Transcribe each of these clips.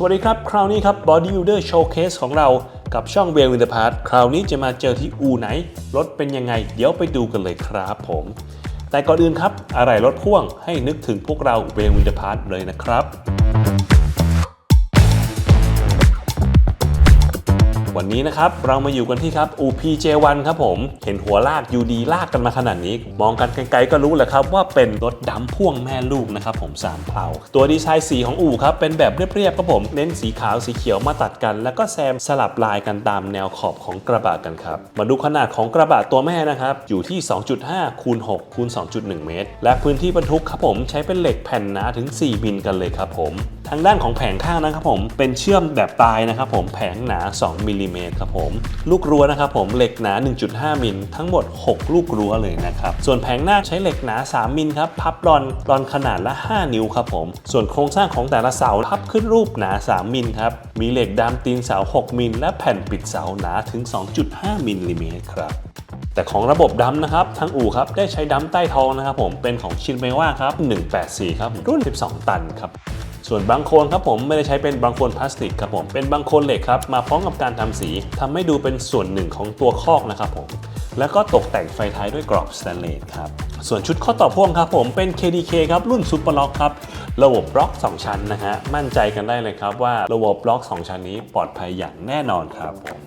สวัสดีครับ คราวนี้ครับ Bodybuilder Showcase ของเรากับช่องเวลวินเดพาร์ทคราวนี้จะมาเจอที่อูไหน รถเป็นยังไง เดี๋ยวไปดูกันเลยครับผม แต่ก่อนอื่นครับ อะไรรถพ่วงให้นึกถึงพวกเราเวลวินเดพาร์ทเลยนะครับ วันนี้นะครับเรามาอยู่กันที่ครับ UPJ1 ครับผม เห็นหัวลากยูดีลากกันมาขนาดนี้ มองกันไกลๆก็รู้แหละครับว่าเป็นรถดำพ่วงแม่ลูกนะครับผมสามเพลาตัวดีไซน์สีของอู่ครับเป็นแบบเรียบๆครับผมเน้นสีขาวสีเขียวมาตัดกัน แล้วก็แซมสลับลายกันตามแนวขอบของกระบะกันครับมาดูขนาดของกระบะตัวแม่นะครับอยู่ที่ 2.5คูณ6คูณ2.1 เมตร และพื้นที่บรรทุกครับผมใช้เป็นเหล็กแผ่นหนาถึง 4 มิลกันเลยครับผม ทางด้านของแผงข้างนะครับผมเป็นเชื่อมแบบตายนะครับผมแผงหนา 2มิลลิเมตรครับผม ลูกรั้วนะครับผมเหล็กหนา 1.5 มิลทั้งหมด 6 ลูกรั้วเลยนะครับ ส่วนแผงหน้าใช้เหล็กหนา 3 มิลครับพับรอนรอนขนาดละ 5 นิ้วครับผม ส่วนโครงสร้างของแต่ละเสาพับขึ้นรูปหนา 3 มิลครับมีเหล็กดามตีนเสา 6 มิลและแผ่นปิดเสาหนาถึง 2.5 มิลลิเมตรครับแต่ของระบบดัมนะครับทางอู่ครับได้ใช้ดัมใต้ท้องนะครับผมเป็นของชินเมว่าครับ 184 ครับรุ่น 12 ตันครับ ส่วนบางโคนครับผมไม่ได้ใช้เป็นบางโคนพลาสติกครับผมเป็นบางโคนเหล็กครับมาพร้อมกับการทำสีทำให้ดูเป็นส่วนหนึ่งของตัวคอกนะครับผมแล้วก็ตกแต่งไฟท้ายด้วยกรอบสแตนเลสครับส่วนชุดข้อต่อพ่วงครับผมเป็น KDK ครับรุ่นซูเปอร์ล็อกครับระบบบล็อก 2 ชั้นนะฮะมั่นใจกันได้เลยครับว่าระบบบล็อก 2 ชั้นนี้ปลอดภัยอย่างแน่นอนครับผม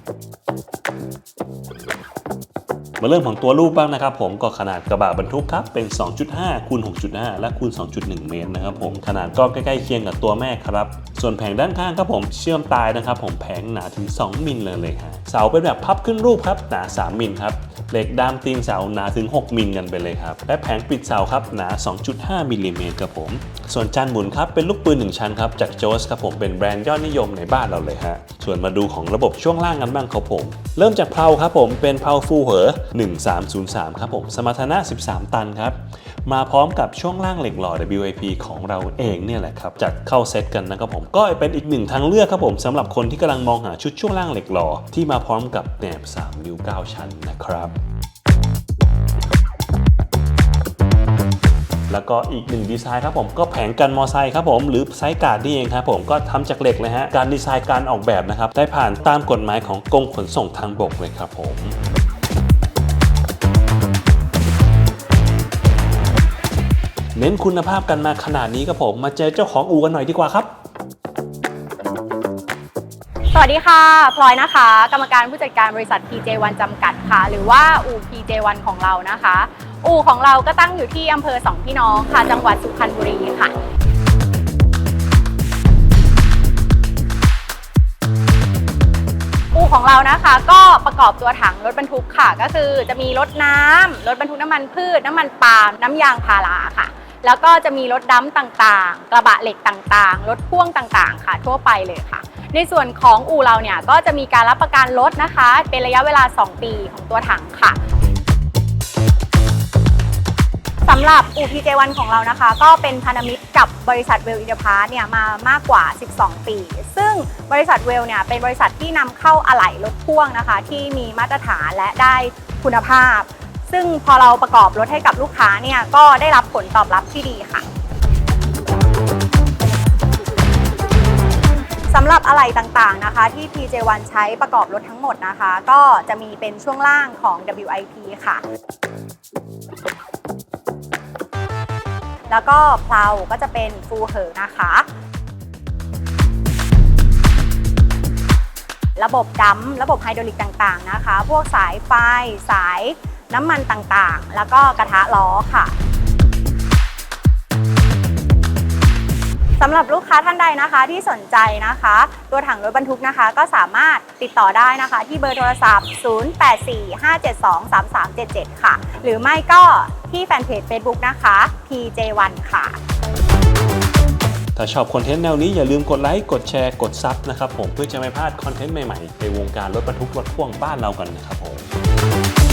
มาเริ่มของตัวรูปบ้างนะครับผมก็ขนาดกระบะบรรทุกครับเป็น 2.5คูณ6.5 และคูณ 2.1 เมตรนะครับผมขนาดก็ใกล้ๆเคียงกับตัวแม่ครับ ส่วนแผงด้านข้างครับผมเชื่อมตายนะครับผมแผงหนาถึง 2 มิลเลยเลยฮะเสาเป็นแบบพับขึ้นรูปครับหนา 3 มิลครับเหล็กดามตีนเสาหนาถึง 6 มิลกันไปเลยครับและแผงปิดเสาครับหนา 2.5มิลลิเมตรครับผม ส่วนจานหมุนครับเป็นลูกปืน1ชั้นครับจากโจสครับผมเป็นแบรนด์ยอดนิยมในบ้านเราเลยฮะส่วนมาดูของระบบช่วงล่างกันบ้างครับผม เริ่มจากเพลาครับผมเป็นเพลาฟูเหอ1303ครับผมสมรรถนะ 13 ตันครับมาพร้อมกับช่วงล่างเหล็กหล่อ WIP ของเราเองเนี่ยแหละครับจัดเข้าเซตกันนะครับผมก็เป็นอีกหนึ่งทางเลือกครับผมสำหรับคนที่กำลังมองหาชุดช่วงล่างเหล็กหล่อที่มาพร้อมกับแหนบ3นิ้ว9ชั้นนะครับ แล้วก็อีกหนึ่งดีไซน์ครับผมก็แผงกันมอไซค์ครับผมหรือไซการ์ดนี่เองครับผมก็ทำจากเหล็กเลยฮะการดีไซน์การออกแบบนะครับได้ผ่านตามกฎหมายของกรมขนส่งทางบกเลยครับผมเน้นคุณภาพกันมาขนาดนี้ครับผมมาเจอเจ้าของอู่กันหน่อยดีกว่าครับ สวัสดีค่ะพลอยนะคะ กรรมการผู้จัดการบริษัท PJ1 จำกัดค่ะ หรือว่าอู่ PJ1 ของเรานะคะ อู่ของเราก็ตั้งอยู่ที่อำเภอสองพี่น้องค่ะ จังหวัดสุพรรณบุรีค่ะอู่ของเรานะคะ ก็ประกอบตัวถังรถบรรทุกค่ะ ก็คือจะมีรถน้ำรถบรรทุกน้ำมันพืช น้ำมันปาล์มน้ำยางพาราค่ะ แล้วก็จะมีรถดำต่างๆ กระบะเหล็กต่างๆ รถพ่วงต่างๆ ค่ะ ทั่วไปเลยค่ะในส่วนของอู่เราเนี่ยก็จะมีการรับประกันรถนะคะ เป็นระยะเวลา 2 ปีของตัวถังค่ะำหรับอู่ PJ1 ของเรานะคะ ก็เป็นพันธมิตรกับบริษัทเวลอินเดพาร์เนี่ยมามากกว่า 12 ปี ซึ่งบริษัทเวลเนี่ยเป็นบริษัทที่นำเข้าอะไหล่รถพ่วงนะคะ ที่มีมาตรฐานและได้คุณภาพ ซึ่งพอเราประกอบรถให้กับลูกค้าเนี่ยก็ได้รับผลตอบรับที่ดีค่ะสำหรับอะไหล่ต่างๆนะคะ ที่ PJ1 ใช้ประกอบรถทั้งหมดนะคะ ก็จะมีเป็นช่วงล่างของ WIP ค่ะ แล้วก็เพลาก็จะเป็นฟูเหอนะคะ ระบบดัมป์ระบบไฮดรอลิกต่างๆนะคะ พวกสายไฟ สายน้ำมันต่างๆ แล้วก็กระทะล้อค่ะ สำหรับลูกค้าท่านใดนะคะที่สนใจนะคะ ตัวถังรถบรรทุกนะคะ ก็สามารถติดต่อได้นะคะ ที่เบอร์โทรศัพท์ 0845723377 ค่ะ หรือไม่ก็ที่แฟนเพจ Facebook นะคะ PJ1 ค่ะ ถ้าชอบคอนเทนต์แนวนี้อย่าลืมกดไลค์ กดแชร์ กดซับนะครับผมเพื่อจะไม่พลาดคอนเทนต์ใหม่ๆ ในวงการรถบรรทุกรถพ่วงบ้านเรากันนะครับผม